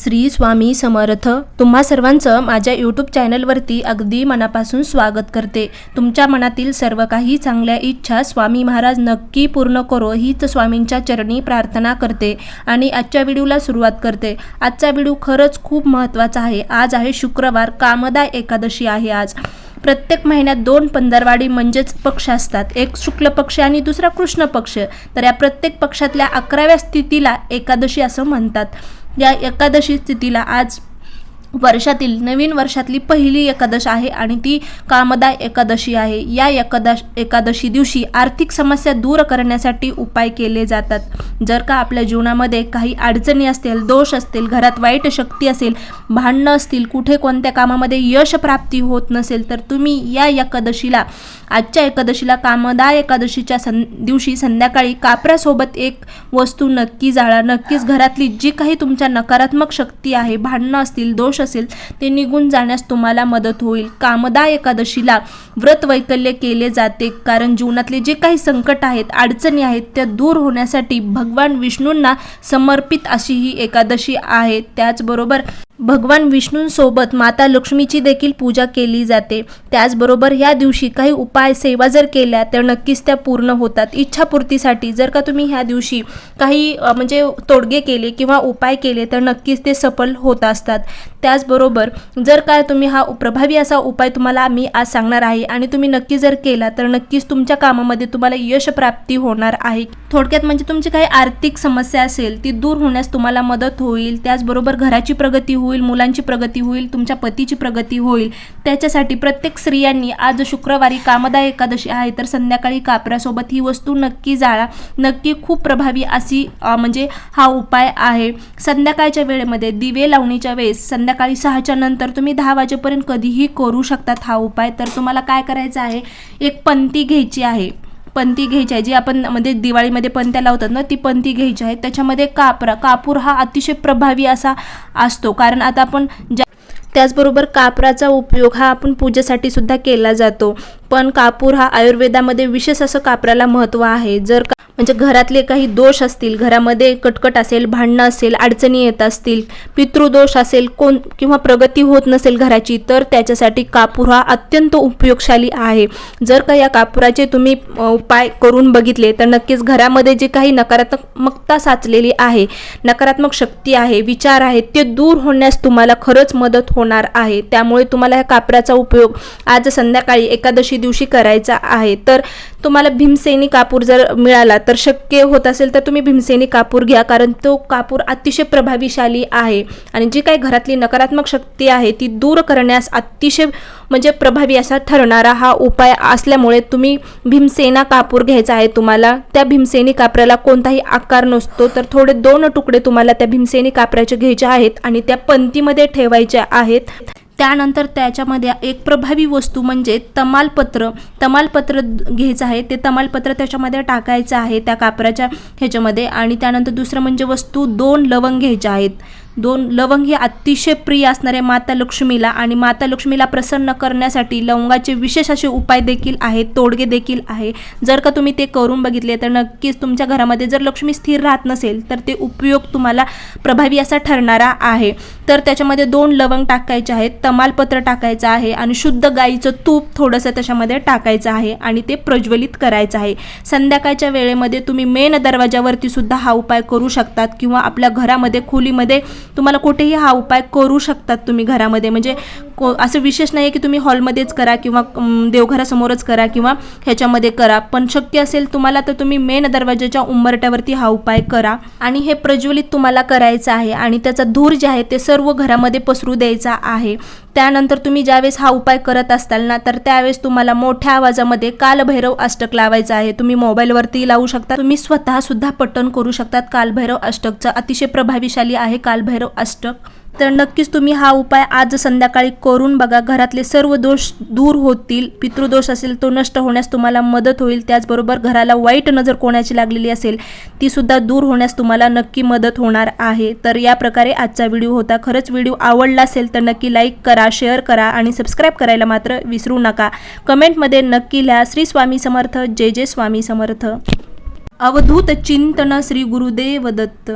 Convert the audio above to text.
श्री स्वामी समर्थ. तुम्हा सर्वांचं माझ्या यूट्यूब चॅनलवरती अगदी मनापासून स्वागत करते. तुमच्या मनातील सर्व काही चांगल्या इच्छा स्वामी महाराज नक्की पूर्ण करो हीच स्वामींच्या चरणी प्रार्थना करते आणि आजच्या व्हिडिओला सुरुवात करते. आजचा व्हिडिओ खरंच खूप महत्त्वाचा आहे. आज आहे शुक्रवार कामदा एकादशी आहे आज. प्रत्येक महिन्यात दोन पंधरवाडी म्हणजेच पक्ष असतात. एक शुक्ल पक्ष आणि दुसरा कृष्ण पक्ष. तर या प्रत्येक पक्षातल्या अकराव्या स्थितीला एकादशी असं म्हणतात. या एकादशी स्थितीला आज वर्षातील नवीन वर्षातली पहिली एकादश आहे आणि ती कामदा एकादशी आहे. या एकादश एकादशी दिवशी आर्थिक समस्या दूर करण्यासाठी उपाय केले जातात. जर का आपल्या जीवनामध्ये काही अडचणी असतील दोष असतील घरात वाईट शक्ती असेल भांडणं असतील कुठे कोणत्या कामामध्ये यश प्राप्ती होत नसेल तर तुम्ही या एकादशीला आजच्या एकादशीला कामदा एकादशीच्या सं दिवशी संध्याकाळी कापरासोबत एक वस्तू नक्की जाळा. नक्कीच घरातली जी काही तुमच्या नकारात्मक शक्ती आहे भांडणं असतील दोष असेल ते निघून जाण्यास तुम्हाला मदत होईल. कामदा एकादशीला व्रत वैकल्य केले जाते. कारण जीवनातले जे काही संकट आहेत अडचणी आहेत त्या दूर होण्यासाठी भगवान विष्णूंना समर्पित अशी ही एकादशी आहे. त्याचबरोबर भगवान विष्णूंसोबत माता लक्ष्मीची देखील पूजा केली जाते. त्याचबरोबर ह्या दिवशी काही उपाय सेवा जर केल्या तर नक्कीच त्या पूर्ण होतात. इच्छापूर्तीसाठी जर का तुम्ही ह्या दिवशी काही म्हणजे तोडगे केले किंवा उपाय केले तर नक्कीच ते सफल होत असतात. त्याचबरोबर जर काय तुम्ही हा प्रभावी असा उपाय तुम्हाला मी आज सांगणार आहे आणि तुम्ही नक्की जर केला तर नक्कीच तुमच्या कामामध्ये तुम्हाला यश प्राप्ती होणार आहे. थोडक्यात म्हणजे तुमची काही आर्थिक समस्या असेल ती दूर होण्यास तुम्हाला मदत होईल. त्याचबरोबर घराची प्रगती होईल होईल मुलांची प्रगती होईल तुमच्या पतीची प्रगती होईल. त्याच्यासाठी प्रत्येक स्त्रियांनी आज शुक्रवारी कामदा एकादशी आहे तर संध्याकाळी कापरासोबत ही वस्तू नक्की जाळा. नक्की खूप प्रभावी अशी म्हणजे हा उपाय आहे. संध्याकाळच्या वेळेमध्ये दिवे लावणीच्या वेळेस संध्याकाळी सहाच्या नंतर तुम्ही दहा वाजेपर्यंत कधीही करू शकतात हा उपाय. तर तुम्हाला काय करायचं आहे? एक पंती घ्यायची आहे. पंती घ्यायची आहे. जी आपण म्हणजे दिवाळीमध्ये पंत्या लावतात ना ती पंती घ्यायची आहे. त्याच्यामध्ये कापरा कापूर हा अतिशय प्रभावी असा असतो. कारण आता आपण ज्या त्याचबरोबर कापराचा उपयोग हा आपण पूजेसाठी सुद्धा केला जातो. पण कापूर हा आयुर्वेदामध्ये विशेष असं कापराला महत्त्व आहे. जर का म्हणजे घरातले काही दोष असतील घरामध्ये कटकट असेल भांडणं असेल अडचणी येत असतील पितृदोष असेल कोण किंवा प्रगती होत नसेल घराची तर त्याच्यासाठी कापूर हा अत्यंत उपयोगशाली आहे. जर का या कापुराचे तुम्ही उपाय करून बघितले तर नक्कीच घरामध्ये जे काही नकारात्मकता साचलेली आहे नकारात्मक शक्ती आहे विचार आहेत ते दूर होण्यास तुम्हाला खरंच मदत होणार आहे. त्यामुळे तुम्हाला ह्या कापराचा उपयोग आज संध्याकाळी एकादशी दिवशी करायचा आहे. तर तुम्हाला भीमसेनी कापूर जर मिळाला तर शक्य होत असेल तर तुम्ही भीमसेनी कापूर घ्या कारण तो कापूर अतिशय प्रभावीशाली आहे. आणि जी काही घरातली नकारात्मक शक्ती आहे ती दूर करण्यास अतिशय म्हणजे प्रभावी असा ठरणारा हा उपाय असल्यामुळे तुम्ही भीमसेना कापूर घ्यायचा आहे तुम्हाला. त्या भीमसेनी कापराला कोणताही आकार नसतो तर थोडे दोन तुकडे तुम्हाला त्या भीमसेनी कापराचे घ्यायचे आहेत आणि त्या पंतीमध्ये ठेवायच्या आहेत. त्यानंतर त्याच्यामध्ये एक प्रभावी वस्तू म्हणजे तमालपत्र तमालपत्र घ्यायचं आहे. ते तमालपत्र त्याच्यामध्ये टाकायचं आहे त्या कापराच्या ह्याच्यामध्ये. आणि त्यानंतर दुसरं म्हणजे वस्तू दोन लवंग घ्यायच्या आहेत. दोन लवंग हे अतिशय प्रिय असणारे माता लक्ष्मीला आणि माता लक्ष्मीला प्रसन्न करण्यासाठी लवंगाचे विशेष असे उपाय देखील आहेत तोडगे देखील आहे. जर का तुम्ही ते करून बघितले तर नक्कीच तुमच्या घरामध्ये जर लक्ष्मी स्थिर राहत नसेल तर ते उपयोग तुम्हाला प्रभावी असा ठरणारा आहे. तर त्याच्यामध्ये दोन लवंग टाकायचे आहेत तमालपत्र टाकायचं आहे आणि शुद्ध गाईचं तूप थोडंसं त्याच्यामध्ये टाकायचं आहे आणि ते प्रज्वलित करायचं आहे. संध्याकाळच्या वेळेमध्ये तुम्ही मेन दरवाजावरती सुद्धा हा उपाय करू शकतात किंवा आपल्या घरामध्ये खोलीमध्ये तुम्हाला कुठेही हा उपाय करू शकतात तुम्ही घरामध्ये. म्हणजे को असं विशेष नाही आहे की तुम्ही हॉलमध्येच करा किंवा देवघरासमोरच करा किंवा ह्याच्यामध्ये करा. पण शक्य असेल तुम्हाला तर तुम्ही मेन दरवाजाच्या उंबरट्यावरती हा उपाय करा. आणि हे प्रज्वलित तुम्हाला करायचं आहे. आणि त्याचा धूर जे आहे ते सर्व घरामध्ये पसरू द्यायचा आहे. त्यानंतर तुम्ही ज्यावेळेस हा उपाय करत असताल ना तर त्यावेळेस तुम्हाला मोठ्या आवाजामध्ये कालभैरव अष्टक लावायचं आहे. तुम्ही मोबाईलवरती लावू शकता. तुम्ही स्वतः सुद्धा पठण करू शकतात. कालभैरव अष्टकचं अतिशय प्रभावीशाली आहे. कालभैरव अष्टक तर नक्कीच तुम्ही हा उपाय आज संध्याकाळी करून बघा. घरातले सर्व दोष दूर होतील पितृदोष असेल तो नष्ट होण्यास तुम्हाला मदत होईल. त्याचबरोबर घराला वाईट नजर कोणाची लागलेली असेल ती सुद्धा दूर होण्यास तुम्हाला नक्की मदत होणार आहे. तर या प्रकारे आजचा व्हिडिओ होता. खरंच व्हिडिओ आवडला असेल तर नक्की लाईक करा शेअर करा आणि सबस्क्राईब करायला मात्र विसरू नका. कमेंटमध्ये नक्की लिहा. श्री स्वामी समर्थ. जय जय स्वामी समर्थ. अवधूत चिंतन श्री गुरुदेव दत्त.